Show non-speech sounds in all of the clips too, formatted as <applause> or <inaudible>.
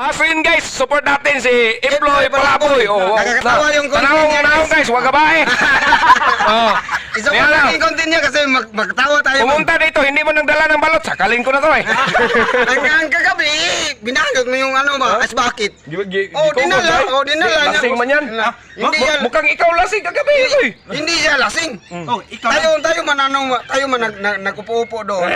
Ah, so yun guys, support natin si Employ Palaboy. Oh, oh, Nakakatawa yung content Tanawang, niya, tanawang guys. wag kabae. <laughs> oh. Isa ko Yan lang. lang yung content niya kasi mag magtawa tayo. Pumunta dito, hindi mo nang dala ng balot. Sakalin ko na to eh. <laughs> Hanggang kagabi, binagod mo yung ano ba, as bakit? Oh, Ikaw dinala. ba, Oh, dinala. niya. Lasing man yan. Ah, Hindi Mu- yan. Mukhang ikaw lasing kagabi. eh. Hindi siya lasing. Oh, ikaw Tayo, tayo mananong, tayo man nag, nag, nagpupo doon.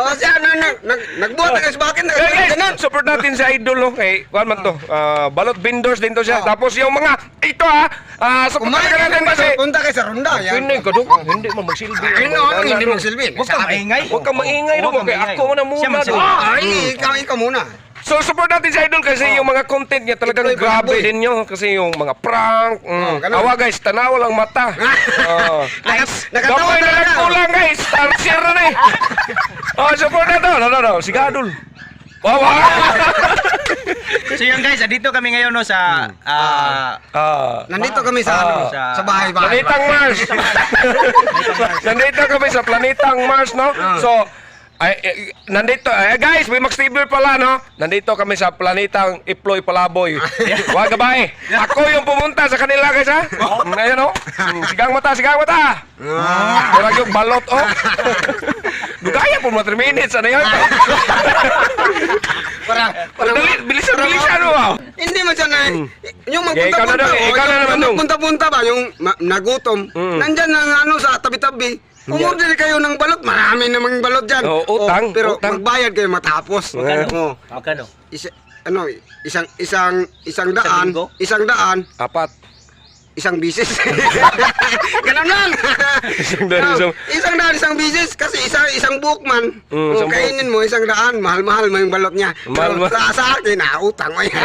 Oo, siya, na, nag, nag, nagbuhat ng as bakit, Kaya guys, ganun. support natin si Idol, no? Kay, kuhan man to, ah, balot vendors din to siya. Oh. Tapos yung mga, ito ah, ah, support Kumain natin ka kasi, punta kayo sa ronda. Yan. hindi ka dong, hindi mo magsilbi. Ay, no, ano, hindi magsilbi. Huwag kang maingay. Huwag kang maingay doon, maingay. ako na muna. Ah, hindi, ikaw, ikaw muna. So support natin si Idol kasi yung mga content niya talagang Ito, grabe Palaboy. din nyo. Kasi yung mga prank, mm, Oh, ganun. awa guys, tanaw lang mata. <laughs> oh. Nakas- nakatawa Gapoy na talaga. nagkulang guys, share na na eh. <laughs> oh, support na to. No, no, no, si Gadol. Wow, wow. So yun guys, dito kami ngayon no sa ah Ah. Nandito kami sa, Ah. ano, Sa- sa bahay-bahay. Planetang Mars. <laughs> nandito kami sa Planetang Mars, no? Ah. So, ay, eh, nandito, eh, guys, may Max TV pala, no? Nandito kami sa Planetang Iploy Palaboy. Wag ka ba eh? Ako yung pumunta sa kanila, guys, ha? Mm, Ayan, no? Mm, Sigang mata, sigang mata! Ah. Murag yung balot, oh. <laughs> Dugaya po mga 3 minutes, ano yun? <laughs> Para, para, Dali, bilisan, bilisan mo, ah. Hindi man siya na, yung Yeah, ikaw na magpunta-punta, daw, oh, ikaw na yung- naman yung dong. magpunta-punta ba, yung ma- nagutom, Mm. nandyan ang ano sa tabi-tabi, umorder kayo ng balot, marami namang balot dyan. Oh, utang, pero utang. magbayad kayo matapos. Magkano? Oh, magkano? isa, ano, isang, isang, isang daan, linggo? isang daan, Apat. isang bisis. <laughs> Ganun lang. Isang daan, isang- isang daan, isang bisis. Kasi isang, isang bookman. Mm, Mm, isang kainin mo, isang daan. Mahal-mahal mo yung balot niya. Mahal- Pero sa, sa akin, ah, utang mo yan.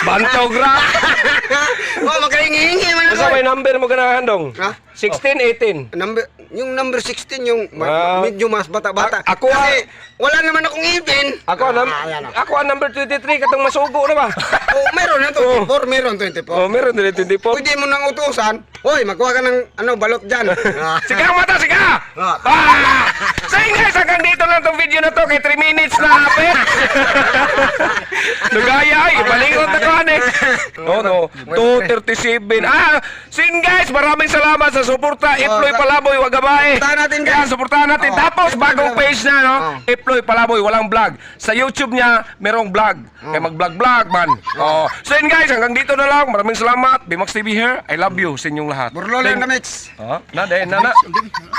Bantaw gra. <laughs> oh, makahingi-hingi man Asa ako. may number mo ganahan dong? Ha? 16, 18. Number, yung number 16, yung Ah. medyo mas bata-bata. A- ako. Kasi wala naman akong ipin. Ako, nam Ah, ah. ako ang number 23, katong masugo na ba? <laughs> Oh, meron na 24, meron 24. oh, meron din 24. Pwede mo nang utusan. Hoy, magkuha ka ng ano, balot dyan. <laughs> Ah. Sige ang mata, sige! Ah. Ah! So yun guys, hanggang dito lang tong video na to, kay 3 minutes na hapit. <laughs> Nagaya ay, balingot na eh. Oh no, 237. Ah, yun guys, maraming salamat sa suporta. Iploy Palaboy, wag gabae. Suportahan natin, guys. Kaya suportahan natin. Oh, Tapos bagong page na, no? Oh. Iploy Palaboy, walang vlog. Sa YouTube niya, merong vlog. Kaya mag-vlog-vlog man. Oh. So yun guys, hanggang dito na lang. Maraming salamat. Bimax TV here. I love you sa inyong lahat. Burlolo Thank- in the mix. Ha? Na, de, na, na.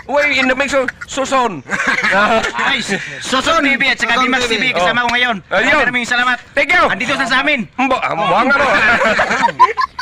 Uy, in the mix of suson. <laughs> Guys, Soson TV at saka Dimax TV. Kasama ko ngayon. Ayun. Maraming salamat. Thank you. Andito sa sa amin. Mbo, ang buwang ano. <laughs> <laughs>